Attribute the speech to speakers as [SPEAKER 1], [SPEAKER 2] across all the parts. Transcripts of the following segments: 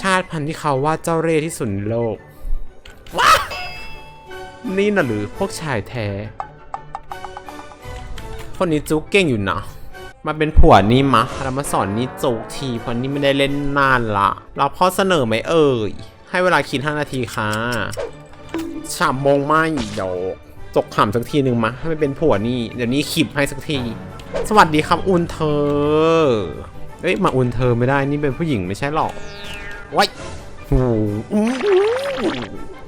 [SPEAKER 1] ชาติพันธุ์ที่เขาว่าเจ้าเร่ห์ที่สุดในโลกว้านี่น่ะหรือพวกชายแท้ คนนี้จุกเก่งอยู่นะมาเป็นผัวนี่มะแล้วมาสอนนี่จุกทีเพราะนี่ไม่ได้เล่นนานละ เราพ่อเสนอไหมเอ่ย ให้เวลาคิด5นาทีค่ะฉ่ำโมงไม่เดี๋ยวจกขำสักทีหนึ่งมะให้มันเป็นผัวนี่ เดี๋ยวนี้ขีบให้สักที สวัสดีครับอุนเธอ เอ้ยมาอุนเธอไม่ได้นี่เป็นผู้หญิงไม่ใช่หรอก ว้ายโอ้โอ้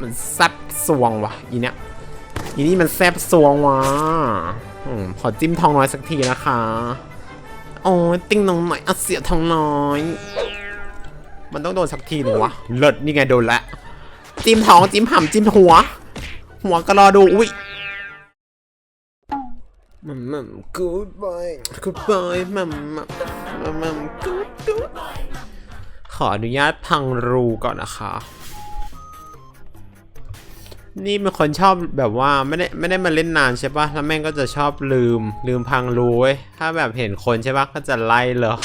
[SPEAKER 1] มันแซบสวงว่ะอีเนี้ยอีนี่มันแซบสวงว่ะอขอจิ้มทองน้อยสักทีนะคะ โอ้ติ้งน้องหน่อยอเสียทองน้อย มันต้องโดนสักทีหนึ่งวะ เลิศนี่ไงโดนแล้วจิ้มท้องจิ้มห่ำจิ้มหัว หัวก็รอดู อุ้ยมัมมัม goodbye goodbye มัมมัมมัมมัม good good ขออนุญาตพังรูก่อนนะคะ นี่เป็นคนชอบแบบว่าไม่ได้ไม่ได้มาเล่นนานใช่ปะแล้วแม่งก็จะชอบลืมลืมพังรูเว้ยถ้าแบบเห็นคนใช่ปะก็จะไล่เลย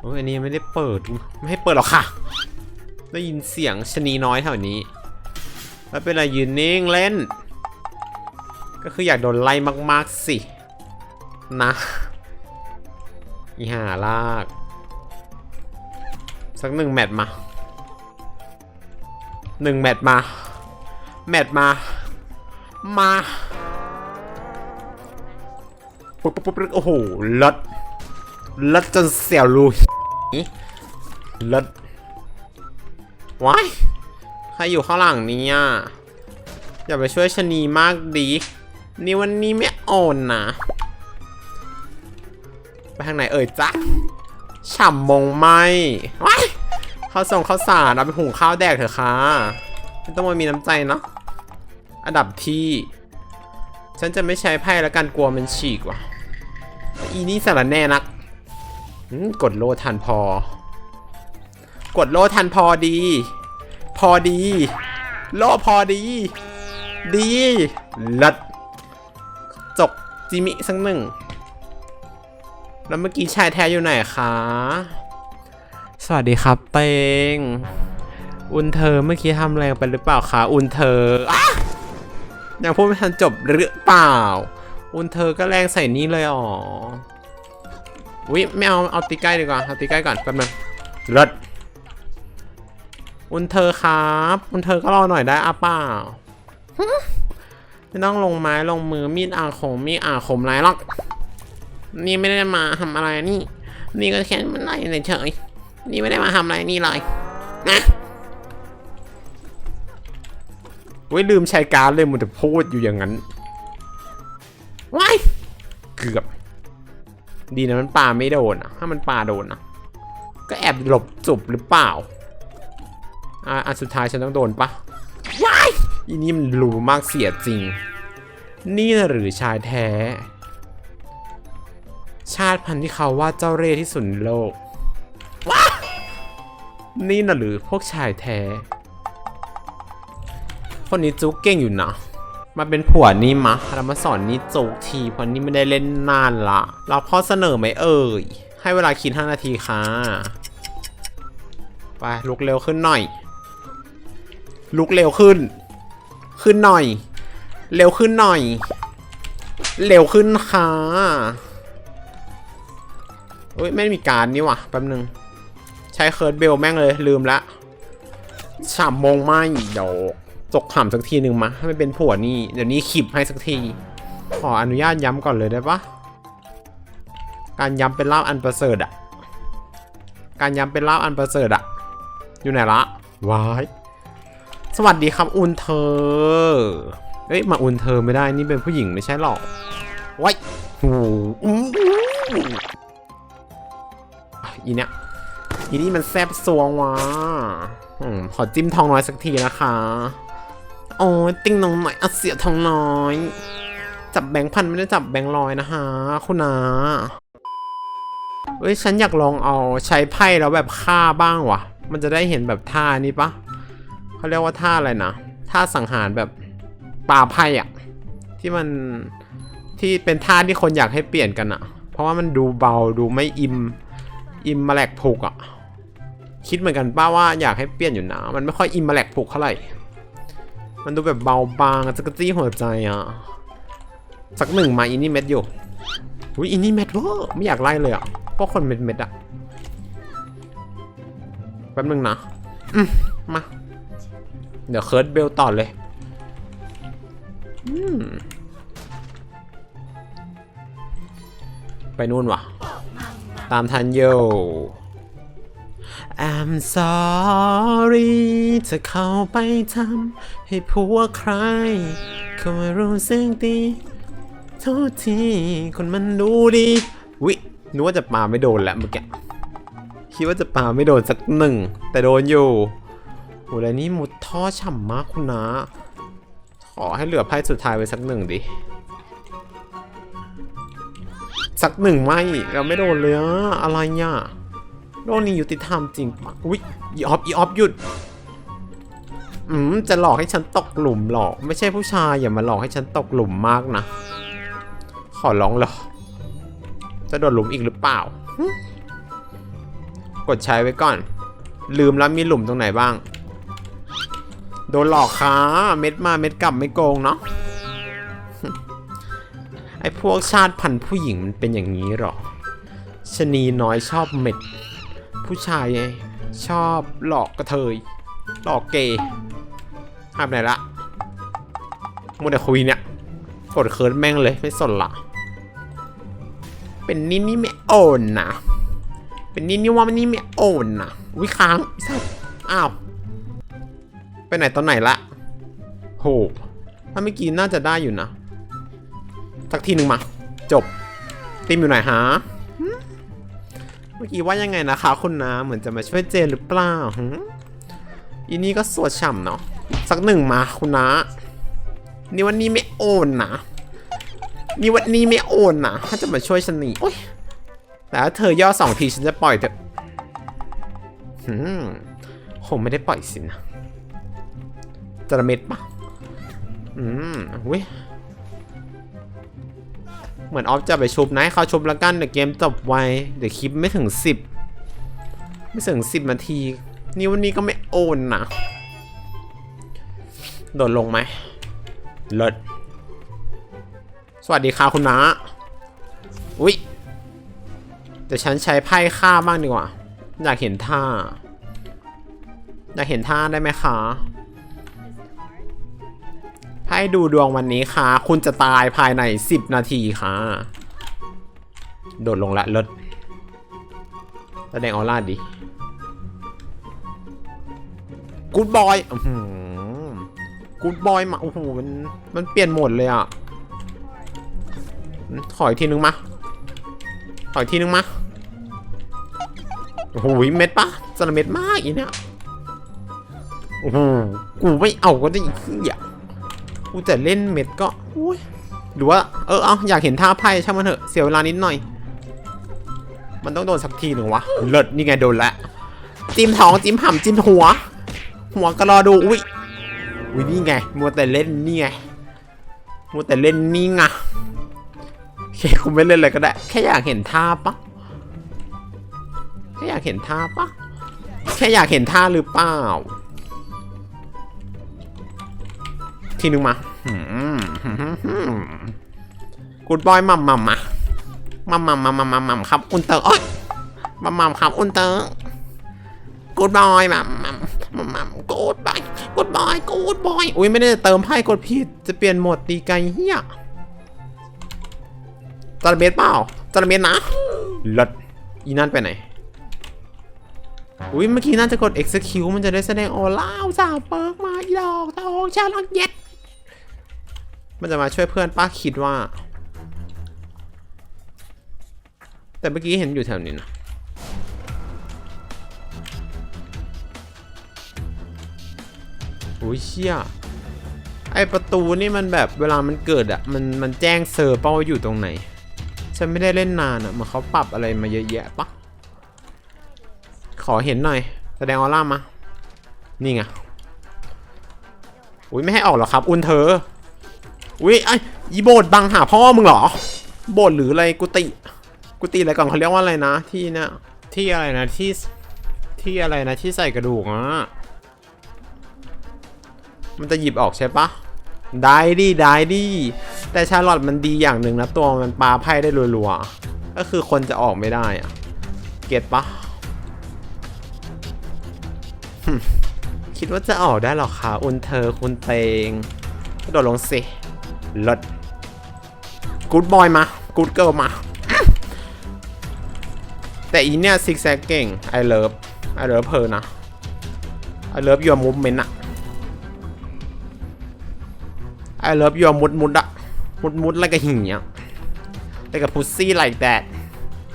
[SPEAKER 1] โอ้ยอันนี้ไม่ได้เปิดไม่ให้เปิดหรอกค่ะ ได้ยินเสียงชนีน้อยแถวนี้ แล้วเป็นอะไรยืนนิ่งเล่น ก็คืออยากโดนไล่มากๆสิ นะอีห่าลาก สักหนึ่งแมตช์มาหนึ่งแมตช์มา แมตช์มา มาปุ๊บปุ๊บปุ๊บโอ้โหลัดลัดจนเสียวรูลัดว้ายใครอยู่ข้างหลังนี้อะอย่าไปช่วยชะนีมากดีนี่วันนี้ไม่โอนนะ ไปทางไหนเอ่ยจ๊ะ ฉ่ำมงไหมว้าข้าวส่งข้าวสารเอาไปหุงข้าวแดกเถอะค่ะไม่ต้องมามีน้ำใจเนาะอันดับที่ ฉันจะไม่ใช้ไพ่แล้วกันกลัวมันฉีกว่ะ อีนี่สารแน่นักกดโลทันพอ กดโลทันพอดี พอดี โลพอดี ดีลัดจกจิมิสักหนึ่ง แล้วเมื่อกี้ชายแท้อยู่ไหนคะ สวัสดีครับเตง อุนเธอเมื่อกี้ทำแรงไปหรือเปล่าคะ อุนเธออะยังพูดไม่ทันจบหรือเปล่า อุนเธอก็แรงใส่นี่เลยอ๋อวิไม่เอาเอาตีใกล้ดีกว่า เอาตีใกล้ก่อนแป๊บนึงเลิศอุนเธอครับ อุนเธอก็รอหน่อยได้อะเปล่าไม่ต้องลงไม้ลงมือมีดอาคมมีดอาคมไรหรอก นี่ไม่ได้มาทำอะไรนี่ นี่ก็แค่มันไล่เฉยๆนี่ไม่ได้มาทำอะไรนี่เลยนะเว้ยลืมใช้การเลยมันจะพูดอยู่อย่างนั้นว้ายเกือบ ดีนะมันปาไม่โดนอะถ้ามันปาโดนอะก็แอบหลบจุบหรือเปล่า อะอันสุดท้ายฉันต้องโดนปะว้ายอีนี่มันรู้มากเสียจริง นี่นะหรือชายแท้ ชาติพันธุ์ที่เขาว่าเจ้าเร่ที่สุดในโลก ว้า นี่น่ะหรือพวกชายแท้ คนนี้จุกเก่งอยู่นะ มาเป็นผัวนี่มะแล้วมาสอนนี่จุกทีเพราะนี่ไม่ได้เล่นนานละ เราพ่อเสนอไหมเอ่ย ให้เวลาคิด5นาทีค่ะ ไปลุกเร็วขึ้นหน่อย ลุกเร็วขึ้น ขึ้นหน่อย เร็วขึ้นหน่อย เร็วขึ้นค่ะ เอ้ยไม่มีการนี่ว่ะแป๊บนึง ใช้เคิร์ดเบลแม่งเลยลืมละฉ่ำโมงไม่เดี๋ยวจกขำสักทีหนึ่งมาให้มันเป็นผัวนี่ เดี๋ยวนี้ขีบให้สักที ขออนุญาตย้ำก่อนเลยได้ปะการย้ำเป็นลาบอันประเสริฐอะการย้ำเป็นลาบอันประเสริฐอะอยู่ไหนละวายสวัสดีครับอุนเธอเอ้ยมาอุนเธอไม่ได้นี่เป็นผู้หญิงไม่ใช่หรอกว้ายโอ้ อีเนี้ยอีนี่มันแซบสวงว่ะอืมขอจิ้มทองน้อยสักทีนะคะ โอ้ติ้งน้องหน่อยอเสียทองน้อย จับแบงค์พันไม่ได้จับแบงค์ร้อยนะคะ คุณนาเอ้ยฉันอยากลองเอาใช้ไพ่แล้วแบบฆ่าบ้างว่ะมันจะได้เห็นแบบท่านี้ปะเขาเรียกว่าท่าอะไรนะท่าสังหารแบบปลาไพ่อะที่มันที่เป็นท่าที่คนอยากให้เปลี่ยนกันอะเพราะว่ามันดูเบาดูไม่อิ่ม อิมมาแลกผูกอะคิดเหมือนกันป้าว่าอยากให้เปลี่ยนอยู่นะ มันไม่ค่อยอิมมาแลกปลุกเท่าไหร่ มันดูแบบเบาบางจักรจี้หัวใจอะสักหนึ่งมาอินนี่เม็ดอยู่อุ้ยอินนี่เม็ดเวอร์ไม่อยากไล่เลยอะเพราะคนเม็ดเม็ดๆอะแป๊บนึงนะอืมมา เดี๋ยวเคิร์ดเบลต่อเลยอืมไปนู่นว่ะ ตามทันโย I'm sorry จะเข้าไปทำให้ผัวใคร เขาไม่รู้สึกดีโทษที คนมันดูดีวินึกว่าจะปาไม่โดนแหละเมื่อกี้คิดว่าจะปาไม่โดนสักหนึ่ง แต่โดนอยู่โหแล้วนี่มุดท่อฉ่ำมากคุณนะ ขอให้เหลือไพ่สุดท้ายไว้สักหนึ่งดิ สักหนึ่งไม่เราไม่โดนเลยอะอะไรเนี่ยโลกนี้ยุติธรรมจริงปะอุ๊ยอีออฟอีออฟหยุดอืมจะหลอกให้ฉันตกหลุมหรอก ไม่ใช่ผู้ชายอย่ามาหลอกให้ฉันตกหลุมมากนะ ขอร้องหรอ จะโดนหลุมอีกหรือเปล่า กดใช้ไว้ก่อน ลืมแล้วมีหลุมตรงไหนบ้าง โดนหลอกค่ะเม็ดมาเม็ดกลับไม่โกงเนาะ ไอ้พวกชาติพันธุ์ผู้หญิงมันเป็นอย่างนี้หรอชะนีน้อยชอบเม็ด ผู้ชายไงชอบหลอกกระเทย หลอกเกย์หายไปไหนละมัวแต่คุยเนี่ย กดเคิร์ดแม่งเลยไม่สนละ เป็นนี่นี่ไม่โอนนะเป็นนี่นี่ว่ามันนี่ไม่โอนนะวิค้างไอ้สัสอ้าวไปไหนตอนไหนละโหถ้าเมื่อกี้น่าจะได้อยู่นะ สักทีหนึ่งมา จบตีมอยู่ไหนฮะ เมื่อกี้ว่ายังไงนะคะ คุณนะเหมือนจะมาช่วยเจนหรือเปล่าหึอีนี่ก็สวดฉ่ำเนาะ สักหนึ่งมาคุณนะ นี่วันนี้ไม่โอนนะ นี่วันนี้ไม่โอนนะ ถ้าจะมาช่วยฉันนี่โอ๊ยแต่ถ้าเธอย่อสองทีฉันจะปล่อยเธอหืมคงไม่ได้ปล่อยสินะจระเม็ดปะอืมเว้ย เหมือนออฟจะไปชุบนะให้เขาชุบแล้วกันเดี๋ยวเกมจบไวเดี๋ยวคลิปไม่ถึง10ไม่ถึง10นาที นี่วันนี้ก็ไม่โอนนะโดดลงไหมเลิศสวัสดีค่ะคุณน้าอุ๊ยเดี๋ยวฉันใช้ไพ่ฆ่าบ้างดีกว่า อยากเห็นท่า อยากเห็นท่าได้ไหมคะ ให้ดูดวงวันนี้ค่ะ คุณจะตายภายใน 10 นาทีค่ะ โดดลงละลิศแสดงออร่าดิกูดบอยกูดบอยมา โอ้โห มัน มันเปลี่ยนหมดเลยอะ ถอยทีนึงมา ถอยทีนึงมา โอ้โห เม็ดปะสนเม็ดมากอีเนี่ยโอ้โห กูไม่เอาก็ได้อีกอย่าง กูจะเล่นเม็ดก็อุ้ยหรือว่าเออเอาอยากเห็นท่าไพ่ช่างมันเถอะเสียเวลานิดหน่อย มันต้องโดนสักทีหนึ่งวะเลิศนี่ไงโดนละจิ้มท้องจิ้มห่ำจิ้มหัว หัวก็รอดูอุ้ยอุ้ยนี่ไงมัวแต่เล่นนี่ไงมัวแต่เล่นนี่ไงโอเคกูไม่เล่นเลยก็ได้ แค่อยากเห็นท่าปะแค่อยากเห็นท่าปะแค่อยากเห็นท่าหรือเปล่า ทีนึงมากูดบอยมัมมัมมามัมมัมมัมมัมมัมมัมครับ อุนเตอร์โอ๊ยมัมมัมครับ อุนเตอร์กูดบอยมัมมัมมัมมัมกูดบอยกูดบอยกูดบอยอุ้ยไม่ได้เติมไพ่กดผิด จะเปลี่ยนโหมดตีไกเฮียจระเม็ดเปล่าจระเม็ดนะลดอีนั่นไปไหนอุ้ยเมื่อกี้น่าจะกด execute มันจะได้แสดงออล่าสาวเปิร์กมาอีดอกทองชาลังเย็ด มันจะมาช่วยเพื่อนป้าคิดว่า แต่เมื่อกี้เห็นอยู่แถวนี้นะโอ้ยเชี่ยไอประตูนี่มันแบบเวลามันเกิดอะมันมันแจ้งเซอร์เป้าว่าอยู่ตรงไหน ฉันไม่ได้เล่นนานอะเหมือนเขาปรับอะไรมาเยอะแยะปะขอเห็นหน่อย แสดงออร่ามา นี่ไงอุ้ยไม่ให้ออกหรอครับ อุนเธอ อุ้ยไออีโบดบังหาพ่อมึงเหรอ โบดหรืออะไรกุฏิกุฏิอะไรก่อนเขาเรียกว่าอะไรนะ ที่เนี่ยที่อะไรนะที่ที่อะไรนะที่ใส่กระดูกอะมันจะหยิบออกใช่ปะได้ดิได้ดิแต่ชาลอตมันดีอย่างหนึ่งนะตัวมันปาไพ่ได้รัวๆ ก็คือคนจะออกไม่ได้อะเก็ตปะคิดว่าจะออกได้หรอคะอุนเธอคุณเตงกระโดดลงสิ ลดกูดบอยมากูดเกิลมา แต่อีเนี่ยซิกแซกเก่ง I love I love her นะ I love your movement อะ I love your มุดมุดอะมุดมุดอะไรกับหิ่งอะแต่กับพุซซี่ like that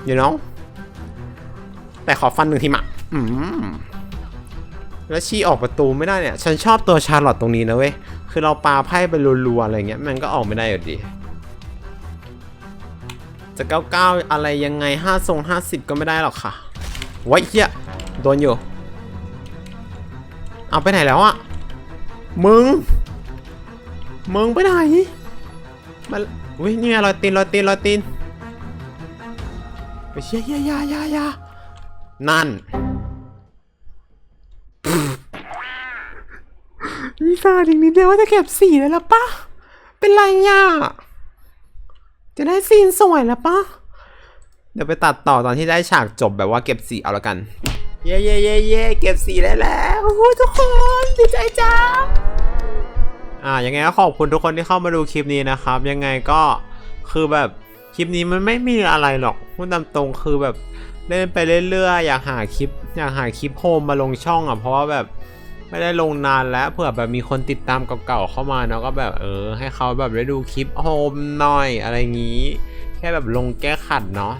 [SPEAKER 1] you know แต่ขอฟันหนึ่งทีมะอืมแล้วชีออกประตูไม่ได้เนี่ย ฉันชอบตัวชาร์ลอตตรงนี้นะเว้ย คือเราปาไพ่ไปรัวๆอะไรเงี้ยมันก็ออกไม่ได้อยู่ดี จะเก้าเก้าอะไรยังไงห้าทรงห้าสิบก็ไม่ได้หรอกค่ะไว้เฮียโดนอยู่ เอาไปไหนแล้วอะมึง มึงไปไหนมาอุ้ยนี่ไงรอยตีนรอยตีนรอยตีนไปเชียยายายายานั่น มีฟาดอีกนิดเดียวว่าจะเก็บสีแล้วละปะเป็นไรอะจะได้ซีนสวยแล้วปะเดี๋ยวไปตัดต่อตอนที่ได้ฉากจบแบบว่าเก็บสีเอาละกัน เย่เย่เย่เย่เก็บสีได้แล้วโอ้โหทุกคนดีใจจังอ่ายังไงก็ขอบคุณทุกคนที่เข้ามาดูคลิปนี้นะครับ ยังไงก็คือแบบคลิปนี้มันไม่มีอะไรหรอกพูดตามตรงคือแบบเล่นไปเรื่อยๆอยากหาคลิป อยากหาคลิปโฮมมาลงช่องอะเพราะว่าแบบ ไม่ได้ลงนานแล้วเผื่อแบบมีคนติดตามเก่าๆเข้ามาเนาะก็แบบเออ ให้เขาแบบได้ดูคลิปโฮมหน่อยอะไรงี้ แค่แบบลงแก้ขัดเนาะ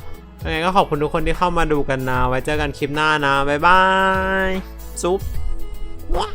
[SPEAKER 1] ยังไงก็ขอบคุณทุกคนที่เข้ามาดูกันนะ ไว้เจอกันคลิปหน้านะ บ๊ายบายซุปว้า